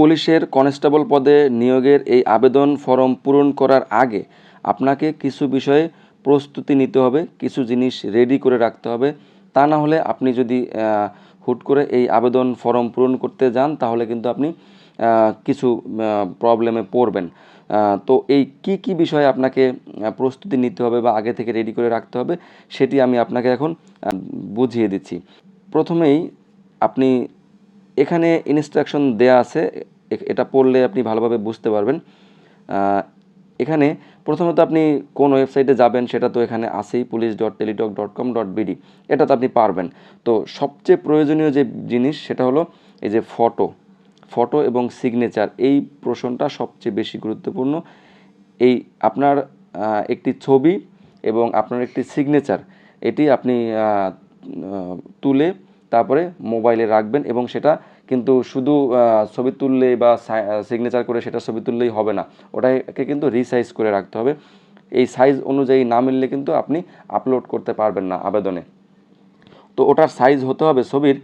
পুলিশের কনস্টেবল পদে নিয়োগের এই আবেদন ফর্ম পূরণ করার আগে আপনাকে কিছু বিষয়ে প্রস্তুতি নিতে হবে, কিছু জিনিস রেডি করে রাখতে হবে। তা না হলে আপনি যদি হুট করে এই আবেদন ফর্ম পূরণ করতে যান, তাহলে কিন্তু আপনি কিছু প্রবলেমে পড়বেন। তো এই কি কি বিষয়ে আপনাকে প্রস্তুতি নিতে হবে বা আগে থেকে রেডি করে রাখতে হবে, সেটি আমি আপনাকে এখন বুঝিয়ে দিচ্ছি। প্রথমেই আপনি এখানে ইনস্ট্রাকশন দেয়া আছে। এটা পড়লে আপনি ভালোভাবে বুঝতে পারবেন। এখানে প্রথমত আপনি কোন ওয়েবসাইটে যাবেন সেটা তো এখানে আছেই police dot Teletalk dot com dot BD এটা তো আপনি পারবেন। তো সবচেয়ে প্রয়োজনীয় যে জিনিস সেটা হলো এই যে ফটো ফটো এবং সিগনেচার এই প্রশ্নটা সবচেয়ে বেশি গুরুত্বপূর্ণ। এই আপনার একটি ছবি এবং আপনার একটি সিগনেচার এটি আপনি তুলে তারপরে মোবাইলে রাখবেন এবং সেটা কিন্তু শুধু ছবি তুললে বা সিগনেচার করে সেটা ছবি তুললেই হবে না। ওটাকে কিন্তু রিসাইজ করে রাখতে হবে। এই সাইজ অনুযায়ী না মিললে কিন্তু আপনি আপলোড করতে পারবেন না আবেদনে। তো ওটার সাইজ হতে হবে ছবির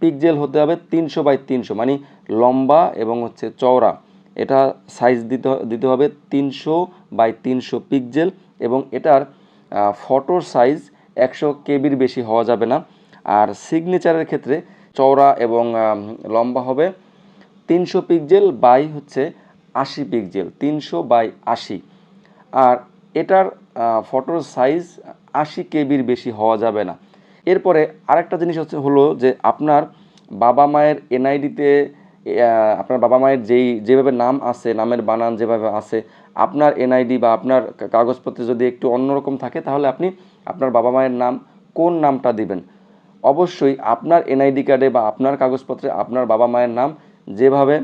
পিকজেল হতে হবে তিনশো বাই তিনশো মানে লম্বা এবং হচ্ছে চওড়া। এটা সাইজ দিতে দিতে হবে তিনশো বাই তিনশো পিকজেল এবং এটার ফটোর সাইজ একশো কেবির বেশি হওয়া যাবে না। আর সিগনেচারের ক্ষেত্রে চওড়া এবং লম্বা হবে তিনশো পিকজেল বাই হচ্ছে আশি পিকজেল তিনশো বাই আশি। আর এটার ফটোর সাইজ আশি কেবির বেশি হওয়া যাবে না। এরপরে আরেকটা জিনিস হচ্ছে হলো যে আপনার বাবা মায়ের এনআইডিতে আপনার বাবা মায়ের যেই, যেভাবে নাম আছে, নামের বানান যেভাবে আছে, আপনার এনআইডি বা আপনার কাগজপত্রে যদি একটু অন্যরকম থাকে তাহলে আপনি আপনার বাবা মায়ের নাম কোন নামটা দিবেন? অবশ্যই আপনার এনআইডি কার্ডে বা আপনার কাগজপত্রে আপনার বাবা মায়ের নাম যেভাবে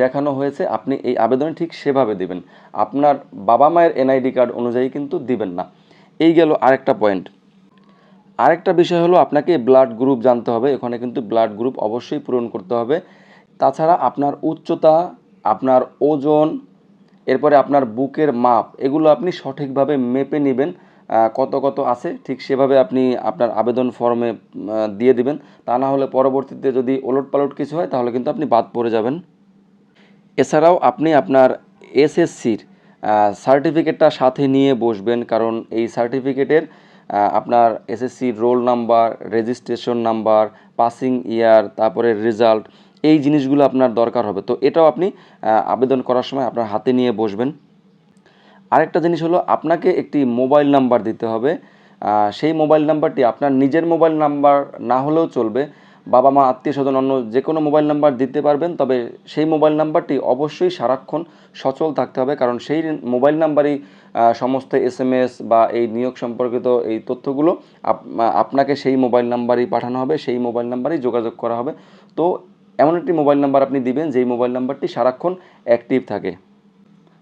দেখানো হয়েছে, আপনি এই আবেদনে ঠিক সেভাবে দিবেন। আপনার বাবা মায়ের এনআইডি কার্ড অনুযায়ী কিন্তু দিবেন না। এই গেল আরেকটা পয়েন্ট আরেকটা বিষয় হলো আপনাকে ব্লাড গ্রুপ জানতে হবে। এখানে কিন্তু ব্লাড গ্রুপ অবশ্যই পূরণ করতে হবে। তাছাড়া আপনার উচ্চতা, আপনার ওজন, এরপরে আপনার বুকের মাপ, এগুলো আপনি সঠিকভাবে মেপে নেবেন। কত কত আছে, ঠিক সেভাবে আপনি আপনার আবেদন ফর্মে দিয়ে দিবেন। তা না হলে পরবর্তীতে যদি ওলট পালট কিছু হয়, তাহলে কিন্তু আপনি বাদ পড়ে যাবেন। এছাড়াও আপনি আপনার এসএসসির সার্টিফিকেটটা সাথে নিয়ে বসবেন, কারণ এই সার্টিফিকেটের আপনার এসএসসির roll number registration number passing year তারপরে রেজাল্ট এই জিনিসগুলো আপনার দরকার হবে। তো এটাও আপনি আবেদন করার সময় আপনার হাতে নিয়ে বসবেন। আরেকটা জিনিস হলো আপনাকে একটি মোবাইল নাম্বার দিতে হবে। সেই মোবাইল নাম্বারটি আপনার নিজের মোবাইল নাম্বার না হলেও চলবে। বাবা মা, আত্মীয় স্বজন, অন্য যে কোনো মোবাইল নাম্বার দিতে পারবেন, তবে সেই মোবাইল নাম্বারটি অবশ্যই সারাক্ষণ সচল থাকতে হবে, কারণ সেই মোবাইল নাম্বারই সমস্ত এস এম এস বা এই নিয়োগ সম্পর্কিত এই তথ্যগুলো আপ- আপনাকে সেই মোবাইল নাম্বারই পাঠানো হবে, সেই মোবাইল নাম্বারেই যোগাযোগ করা হবে। তো এমন একটি মোবাইল নাম্বার আপনি দিবেন, যেই মোবাইল নাম্বারটি সারাক্ষণ অ্যাক্টিভ থাকে।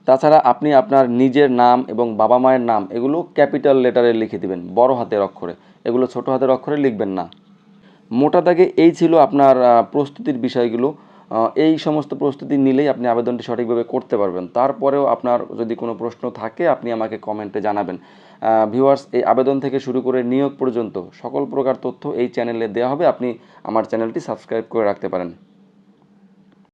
তাছাড়া আপনি আপনার নিজের নাম এবং বাবা মায়ের নাম, এগুলো ক্যাপিটাল লেটারে লিখে দিবেন, বড় হাতের অক্ষরে। এগুলো ছোট হাতের অক্ষরে লিখবেন না। মোটা দাগে এই ছিল আপনার প্রস্তুতির বিষয়গুলো। এই সমস্ত প্রস্তুতি নিলেই আপনি আবেদনটি সঠিকভাবে করতে পারবেন। তারপরেও আপনার যদি কোনো প্রশ্ন থাকে, আপনি আমাকে কমেন্টে জানাবেন। ভিউয়ার্স, এই আবেদন থেকে শুরু করে নিয়োগ পর্যন্ত সকল প্রকার তথ্য এই চ্যানেলে দেওয়া হবে। আপনি আমার চ্যানেলটি সাবস্ক্রাইব করে রাখতে পারেন।